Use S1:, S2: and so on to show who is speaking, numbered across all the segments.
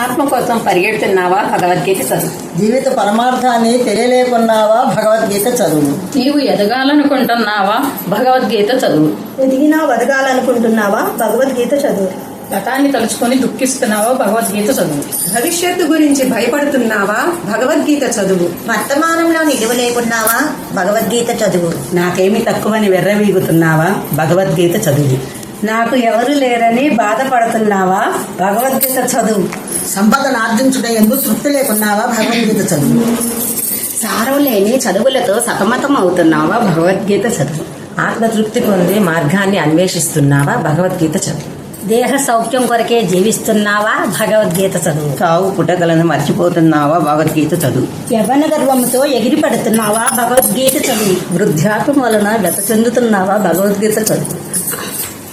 S1: ఆత్మ కోసం పరిగెడుతున్నావా భగవద్గీత చదువు?
S2: జీవిత పరమార్థాన్ని తెలియలేకున్నావా భగవద్గీత చదువు?
S1: నీవు ఎదగాలనుకుంటున్నావా భగవద్గీత చదువు?
S3: ఎదిగినా బతకాలనుకుంటున్నావా భగవద్గీత చదువు?
S1: గతాన్ని తలుచుకొని దుఃఖిస్తున్నావా భగవద్గీత చదువు?
S4: భవిష్యత్తు గురించి భయపడుతున్నావా భగవద్గీత చదువు?
S5: వర్తమానంలో నిలువ లేకున్నావా భగవద్గీత చదువు?
S6: నాకేమి తక్కువని వెర్రవీగుతున్నావా భగవద్గీత చదువు?
S7: నాకు ఎవరు లేరని బాధపడుతున్నావా భగవద్గీత చదువు?
S2: సంపదను ఆర్జించుట ఎందుకు తృప్తి లేకున్నావా భగవద్గీత చదువు?
S1: సారం లేని చదువులతో సతమతం అవుతున్నావా భగవద్గీత చదువు?
S6: ఆత్మతృప్తి పొందే మార్గాన్ని అన్వేషిస్తున్నావా భగవద్గీత చదువు?
S7: దేహ సౌఖ్యం కొరకే జీవిస్తున్నావా భగవద్గీత చదువు?
S6: చావు పుటకలను మర్చిపోతున్నావా భగవద్గీత చదువు?
S7: యవన గర్వంతో ఎగిరి పడుతున్నావా భగవద్గీత చదువు?
S1: వృద్ధాత్మ వలన గత చెందుతున్నావా భగవద్గీత చదువు?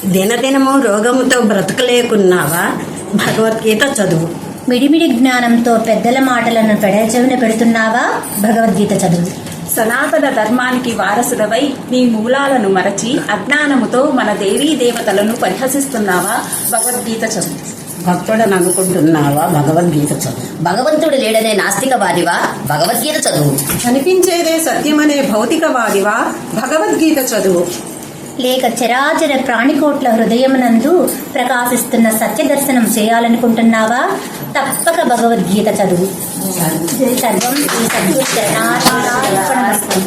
S7: దినదినము రోగముతో బ్రతకలేకున్నావా భగవద్గీత చదువు.
S8: మిడిమిడి జ్ఞానంతో పెద్దల మాటలను పెడచెవిన పెడుతున్నావా? భగవద్గీత చదువు.
S9: సనాతన ధర్మానికి వారసుడవై నీ మూలాలను మరచి అజ్ఞానముతో మన దేవీ దేవతలను పరిహసిస్తున్నావా? భగవద్గీత చదువు.
S1: భక్తుడని అనుకుంటున్నావా? భగవద్గీత చదువు.
S5: భగవంతుడు లేడనే నాస్తికవాదివా భగవద్గీత చదువు.
S4: కనిపించేదే సత్యమనే భౌతికవాదివా భగవద్గీత చదువు.
S8: లేక చరాచర ప్రాణికోట్ల హృదయమునందు ప్రకాశిస్తున్న సత్య దర్శనం చేయాలనుకుంటున్నావా? తప్పక భగవద్గీత చదువు. సర్వం శ్రీ సద్గురు చరణార్పణమస్తు.